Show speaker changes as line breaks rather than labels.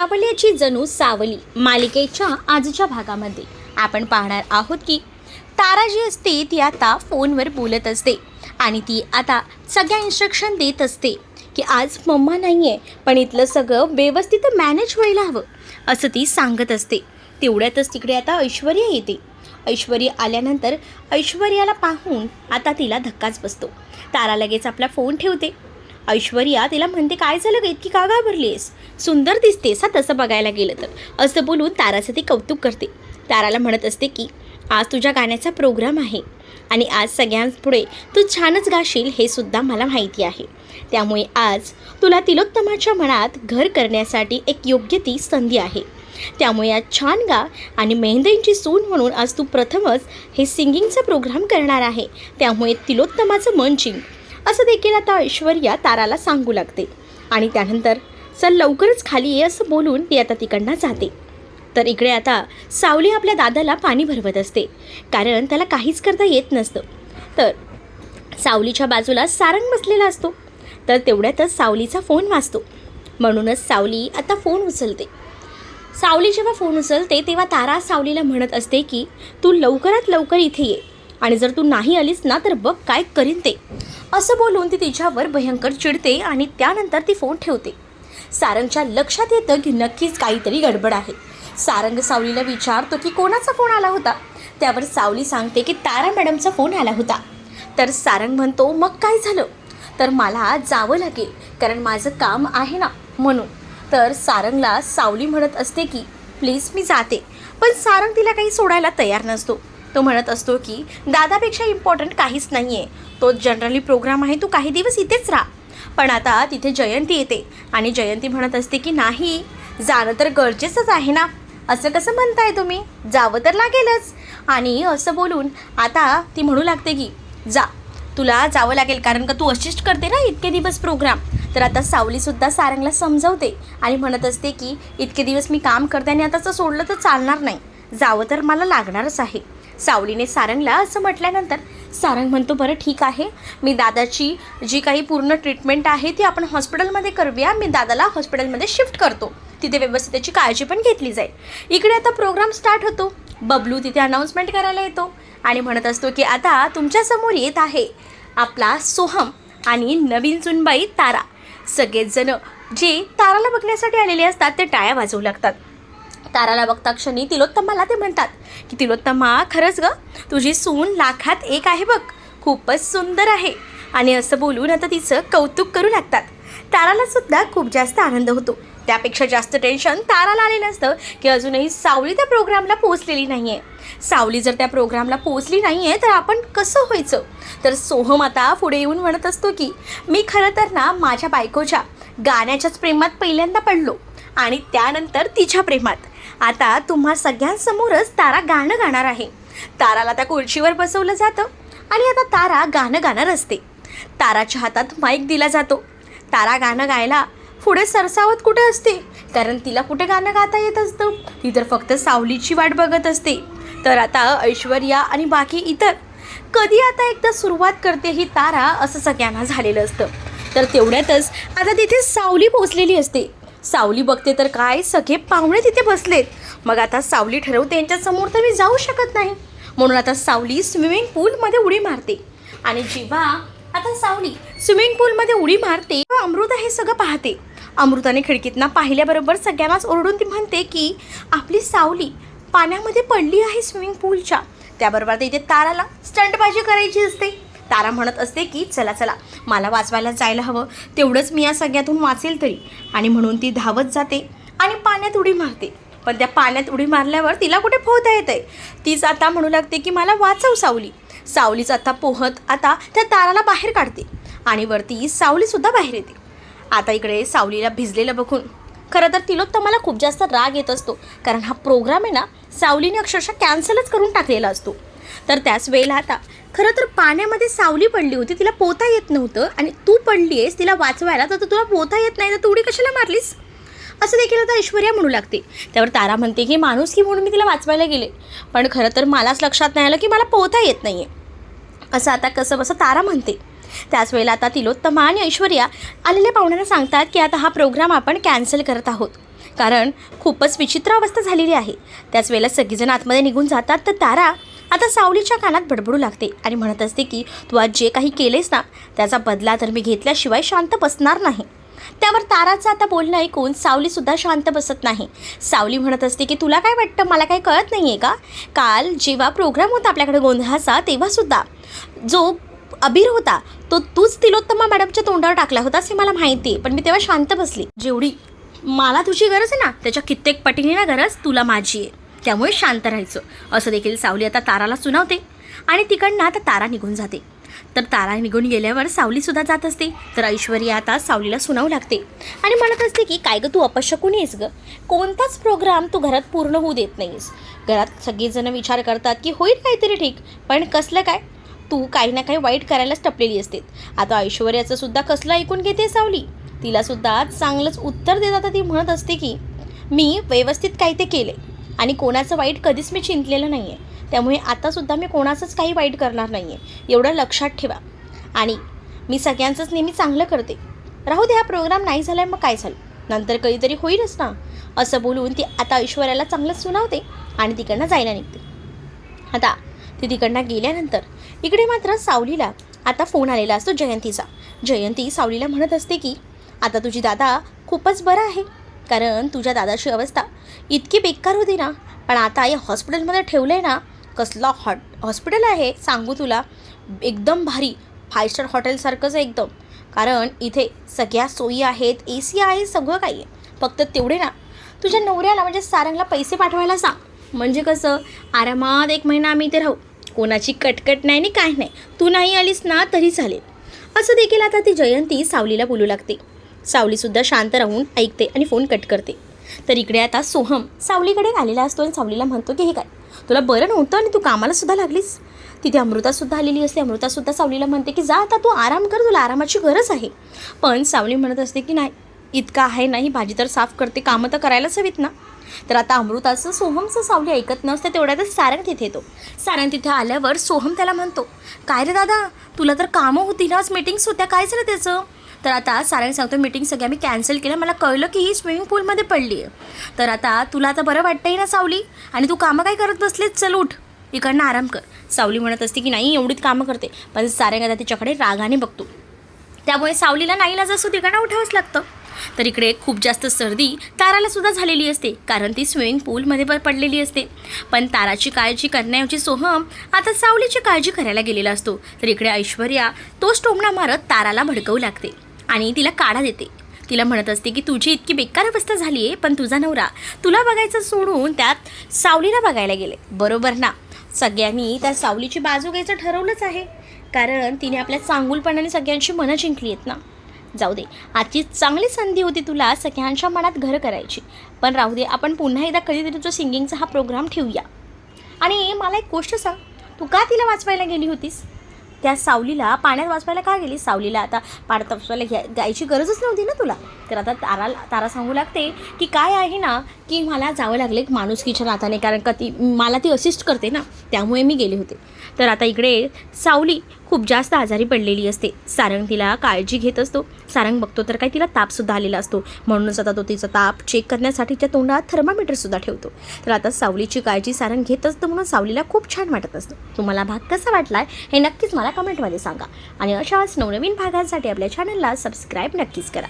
सावल्याची जणू सावली मालिकेच्या आजच्या भागामध्ये. आपण पाहणार आहोत की तारा जी असते ती आता फोनवर बोलत असते. आणि ती आता सगळ्या इन्स्ट्रक्शन देत असते की आज मम्मा नाही आहे पण इथलं सगळं व्यवस्थित मॅनेज व्हायला हवं असं ती सांगत असते. तेवढ्यातच तिकडे आता ऐश्वर्या येते. ऐश्वर्या आल्यानंतर ऐश्वर्याला पाहून आता तिला धक्काच बसतो. तारा लगेच आपला फोन ठेवते. ऐश्वर्या तिला म्हणते काय झालं ग? इतकी का घाबरलीस सुंदर दिसतेस हा तसं बघायला गेलं तर. असं बोलून ताराचं ते कौतुक करते. ताराला म्हणत असते की आज तुझ्या गाण्याचा प्रोग्राम आहे आणि आज सगळ्यांपुढे तू छानच गाशील हे सुद्धा मला माहिती आहे. त्यामुळे आज तुला तिलोत्तमाच्या मनात घर करण्यासाठी एक योग्य ती संधी आहे. त्यामुळे आज छान गा आणि मेहंदींची सून म्हणून आज तू प्रथमच हे सिंगिंगचा प्रोग्राम करणार आहे. त्यामुळे तिलोत्तमाचं मन जिंक. असं देखील आता ऐश्वर्या ताराला सांगू लागते. आणि त्यानंतर चल लवकरच खाली ये असं बोलून ती आता तिकडनं जाते. तर इकडे आता सावली आपल्या दादाला पाणी भरवत असते. कारण त्याला काहीच करता येत नसतं. तर सावलीच्या बाजूला सारंग बसलेला असतो. तर तेवढ्यातच सावलीचा फोन वाचतो म्हणूनच सावली आता फोन उचलते. सावली जेव्हा फोन उचलते तेव्हा तारा सावलीला म्हणत असते की तू लवकरात लवकर इथे ये. आणि जर तू नाही आलीस ना तर बघ काय करीन ते. असं बोलून ती तिच्यावर भयंकर चिडते आणि त्यानंतर ती फोन ठेवते. सारंगच्या लक्षात येतं की नक्कीच काहीतरी गडबड आहे. सारंग सावलीला विचारतो की कोणाचा फोन आला होता? त्यावर सावली सांगते की तारा मॅडमचा फोन आला होता. तर सारंग म्हणतो मग काय झालं? तर मला जावं लागेल कारण माझं काम आहे ना म्हणून. तर सारंगला सावली म्हणत असते की प्लीज मी जाते. पण सारंग तिला काही सोडायला तयार नसतो. तो म्हणत असतो की दादापेक्षा इम्पॉर्टंट काहीच नाही आहे तो जनरली प्रोग्राम आहे तू काही दिवस इथेच राहा. पण आता तिथे जयंती येते आणि जयंती म्हणत असते की नाही जाणं तर गरजेचंच आहे ना. असं कसं म्हणताय तुम्ही? जावं तर लागेलच. आणि असं बोलून आता ती म्हणू लागते की जा तुला जावं लागेल कारण का तू असिस्ट करते ना इतके दिवस प्रोग्राम तर आता सावलीसुद्धा सारंगला समजवते आणि म्हणत असते की इतके दिवस मी काम करते आणि आता असं सोडलं तर चालणार नाही. जावं तर मला लागणारच आहे. सावलीने सारंगला असं म्हटल्यानंतर सारंग म्हणतो बरं ठीक आहे. मी दादाची जी काही पूर्ण ट्रीटमेंट आहे ती आपण हॉस्पिटलमध्ये करूया. मी दादाला हॉस्पिटलमध्ये शिफ्ट करतो. तिथे व्यवस्थित त्याची काळजी पण घेतली जाईल. इकडे आता प्रोग्राम स्टार्ट होतो. बबलू तिथे अनाऊन्समेंट करायला येतो आणि म्हणत असतो की आता तुमच्यासमोर येत आहे आपला सोहम आणि नवीन सुनबाई तारा. सगळेजण जे ताराला बघण्यासाठी आलेले असतात ते टाळ्या वाजवू लागतात. ताराला बघता क्षणी तिलोत्तमाला ते म्हणतात की तिलोत्तमा खरंच ग? तुझी सून लाखात एक आहे बघ. खूपच सुंदर आहे. आणि असं बोलून आता तिचं कौतुक करू लागतात. ताराला सुद्धा खूप जास्त आनंद होतो. त्यापेक्षा जास्त टेन्शन ताराला आलेलं असतं की अजूनही सावली त्या प्रोग्रामला पोहोचलेली नाही आहे सावली जर त्या प्रोग्रामला पोहोचली नाही आहे तर आपण कसं व्हायचं? तर सोहम आता पुढे येऊन म्हणत असतो की मी खरं तर ना माझ्या बायकोच्या गाण्याच्याच प्रेमात पहिल्यांदा पडलो आणि त्यानंतर तिच्या प्रेमात. आता तुम्हा सगळ्यांसमोरच तारा गाणं गाणार आहे. ताराला त्या खुर्चीवर बसवलं जातं आणि आता तारा गाणं गाणार असते. ताराच्या हातात माईक दिला जातो. तारा गाणं गायला पुढे सरसावत कुठे असते? कारण तिला कुठे गाणं गाता येत असतं? ती तर फक्त सावलीची वाट बघत असते. तर आता ऐश्वर्या आणि बाकी इतर कधी आता एकदा सुरुवात करते ही तारा असं सगळ्यांना झालेलं असतं. तर तेवढ्यातच आता तिथे सावली पोचलेली असते. सावली बघते तर काय सगळे पाहुणे तिथे बसलेत. मग आता सावली ठरवते यांच्यासमोर तर मी जाऊ शकत नाही. म्हणून आता सावली स्विमिंग पूलमध्ये उडी मारते. आणि जेव्हा आता सावली स्विमिंग पूलमध्ये उडी मारते तेव्हा अमृता हे सगळं पाहते. अमृताने खिडकीतनं पाहिल्याबरोबर सगळ्यांनाच ओरडून ती म्हणते की आपली सावली पाण्यामध्ये पडली आहे स्विमिंग पूलच्या त्याबरोबर इथे ताराला स्टंटबाजी करायची असते. तारा म्हणत असते की चला चला मला वाचवायला जायला हवं. तेवढंच मी या सगळ्यातून वाचेल तरी. आणि म्हणून ती धावत जाते आणि पाण्यात उडी मारते. पण त्या पाण्यात उडी मारल्यावर तिला कुठे पोहता येत आहे? तीच आता म्हणू लागते की मला वाचव सावली. सावलीच आता पोहत आता त्या ताराला बाहेर काढते आणि वरती सावलीसुद्धा बाहेर येते. आता इकडे सावलीला भिजलेलं बघून खरं तर तिलोत्तमाला खूप जास्त राग येत असतो. कारण हा प्रोग्राम आहे ना सावलीने अक्षरशः कॅन्सलच करून टाकलेला असतो. तर त्याच वेळेला आता खरं तर पाण्यामध्ये सावली पडली होती तिला पोहता येत नव्हतं आणि तू पडली आहेस तिला वाचवायला तर तुला पोहता येत नाही तर तू उडी कशाला मारलीस? असं देखील आता ऐश्वर्या म्हणू लागते. त्यावर तारा म्हणते की माणूस की म्हणून मी तिला वाचवायला गेले. पण खरं तर मलाच लक्षात नाही आलं की मला पोहता येत नाही आहे असं आता कसं बसं तारा म्हणते. त्याच वेळेला आता तिलोत्तमा आणि ऐश्वर्या आलेल्या पाहुण्यांना सांगतात की आता हा प्रोग्राम आपण कॅन्सल करत आहोत. कारण खूपच विचित्र अवस्था झालेली आहे. त्याच वेळेला सगळीजण आतमध्ये निघून जातात. तर तारा आता सावलीच्या कानात बडबडू लागते आणि म्हणत असते की तू आज जे काही केलेस ना त्याचा बदला तर मी घेतल्याशिवाय शांत बसणार नाही. त्यावर ताराचं आता बोलणं ऐकून सावलीसुद्धा शांत बसत नाही. सावली म्हणत असते की तुला काय वाटतं? मला काही कळत नाही आहे का? काल जेव्हा प्रोग्राम होता आपल्याकडे गोंधळाचा तेव्हासुद्धा जो अबीर होता तो तूच तिलोत्तमा मॅडमच्या तोंडावर टाकला होता असे मला माहिती आहे. पण मी तेव्हा शांत बसली. जेवढी मला तुझी गरज आहे ना त्याच्या कित्येक पटीने ना गरज तुला माझी आहे. त्यामुळे शांत राहायचं. असं देखील सावली आता ताराला सुनावते. आणि तिकडनं आता तारा निघून जाते. तर तारा निघून गेल्यावर सावलीसुद्धा जात असते. तर ऐश्वर्या आता सावलीला सुनावू लागते. आणि म्हणत असते की काय गं तू अपशकून येस गं? कोणताच प्रोग्राम तू घरात पूर्ण होऊ देत नाहीस. घरात सगळेजण विचार करतात की होईल काहीतरी ठीक पण कसलं काय? तू काही ना काही वाईट करायलाच टपलेली असते. आता ऐश्वर्याचं सुद्धा कसलं ऐकून घेते सावली? तिलासुद्धा चांगलंच उत्तर देत आता ती म्हणत असते की मी व्यवस्थित काही ते केले आणि कोणाचं वाईट कधीच मी चिंतलेलं नाही आहे त्यामुळे आतासुद्धा मी कोणाचंच काही वाईट करणार नाही आहे एवढं लक्षात ठेवा. आणि मी सगळ्यांचंच नेहमी चांगलं करते. राहू दे हा प्रोग्राम नाही झाला मग काय झालं? नंतर कधीतरी होईलच ना. असं बोलून ती आता ऐश्वर्याला चांगलंच सुनावते आणि तिकडनं जायला निघते. आता ती तिकडनं गेल्यानंतर इकडे मात्र सावलीला आता फोन आलेला असतो जयंतीचा. जयंती सावलीला म्हणत असते की आता तुझी दादा खूपच बरं आहे. कारण तुझ्या दादाची अवस्था इतकी बेकार होती ना. पण आता या हॉस्पिटलमध्ये ठेवलं आहे ना कसला हॉट हॉस्पिटल आहे सांगू तुला. एकदम भारी फाय स्टार हॉटेलसारखंच आहे एकदम. कारण इथे सगळ्या सोयी आहेत ए सी आहे सगळं काही आहे. फक्त तेवढे ना. तुझ्या नवऱ्याला म्हणजे सारंगला पैसे पाठवायला सांग. म्हणजे कसं आरामात एक महिना आम्ही इथे राहू. कोणाची कटकट नाही आणि काय नाही. तू नाही आलीस ना तरी चालेल. असं देखील आता ती जयंती सावलीला बोलू लागते. सावलीसुद्धा शांत राहून ऐकते आणि फोन कट करते. तर इकडे आता सोहम सावलीकडे आलेला असतो आणि सावलीला म्हणतो की हे काय तुला बरं नव्हतं आणि तू कामालासुद्धा लागलीस? तिथे अमृतासुद्धा आलेली असते. अमृतासुद्धा सावलीला म्हणते की जा आता तू आराम कर तुला आरामाची गरज आहे. पण सावली म्हणत असते की नाही इतका आहे नाही भाजी तर साफ करते कामं तर करायलाच हवीत ना. तर आता अमृताचं सोहमचं सावली ऐकत नसते तेवढ्यातच सारंग तिथे येतो. सारंग तिथे आल्यावर सोहम त्याला म्हणतो काय रे दादा तुला तर कामं होती ना आज मीटिंग्स होत्या काय झालं त्याचं? तर आता सारंग सांगतो मीटिंग सगळ्या मी कॅन्सल केलं. मला कळलं की ही स्विमिंग पूलमध्ये पडली आहे तर आता तुला आता बरं वाटतंय ना सावली? आणि तू कामं काय करत बसलेस? चल उठ. इकडनं आराम कर. सावली म्हणत असते की नाही एवढीच कामं करते. पण सारंग आता तिच्याकडे रागाने बघतो. त्यामुळे सावलीला नाईला जसं तिकडनं उठावंच लागतं. तर इकडे खूप जास्त सर्दी ताराला सुद्धा झालेली असते कारण ती स्विमिंग पूलमध्ये पण पडलेली असते. पण ताराची काळजी करण्याऐवजी सोहम आता सावलीची काळजी करायला गेलेला असतो. तर इकडे ऐश्वर्या तोच टोमणा मारत ताराला भडकवू लागते. आणि तिला काढा देते. तिला म्हणत असते की तुझी इतकी बेकार अवस्था झाली आहे पण तुझा नवरा तुला बघायचं सोडून त्यात सावलीला बघायला गेले. बरोबर ना. सगळ्यांनी त्या सावलीची बाजू घ्यायचं ठरवलंच आहे. कारण तिने आपल्या चांगुलपणाने सगळ्यांची मनं जिंकली आहेत ना. जाऊ दे. आजची चांगली संधी होती तुला सगळ्यांच्या मनात घर करायची. पण राहू दे आपण पुन्हा एकदा कधीतरी तुझा सिंगिंगचा हा प्रोग्राम ठेवूया. आणि मला एक गोष्ट सांग. तू का तिला वाचवायला गेली होतीस? त्या सावलीला पाण्यात वाचवायला का गेली? सावलीला आता पाण्यात वाचवायला घ्या गायची गरजच नव्हती ना तुला? तर आता तारा तारा सांगू लागते की काय आहे ना की मला जावं लागले माणुसकीच्या नाताने कारण का ती मला ती असिस्ट करते ना. त्यामुळे मी गेले होते. तर आता इकडे सावली खूप जास्त आजारी पडलेली असते. सारंग तिला काळजी घेत असतो. सारंग बघतो तर काही तिला तापसुद्धा आलेला असतो. म्हणूनच आता तो तिचा ताप चेक करण्यासाठीच्या तोंडात थर्मामीटरसुद्धा ठेवतो. तर आता सावलीची काळजी सारंग घेत असतो म्हणून सावलीला खूप छान वाटत असतं. तुम्हाला भाग कसा वाटला हे नक्कीच मला कमेंटमध्ये सांगा. आणि अशाच नवनवीन भागांसाठी आपल्या चॅनलला सबस्क्राईब नक्कीच करा.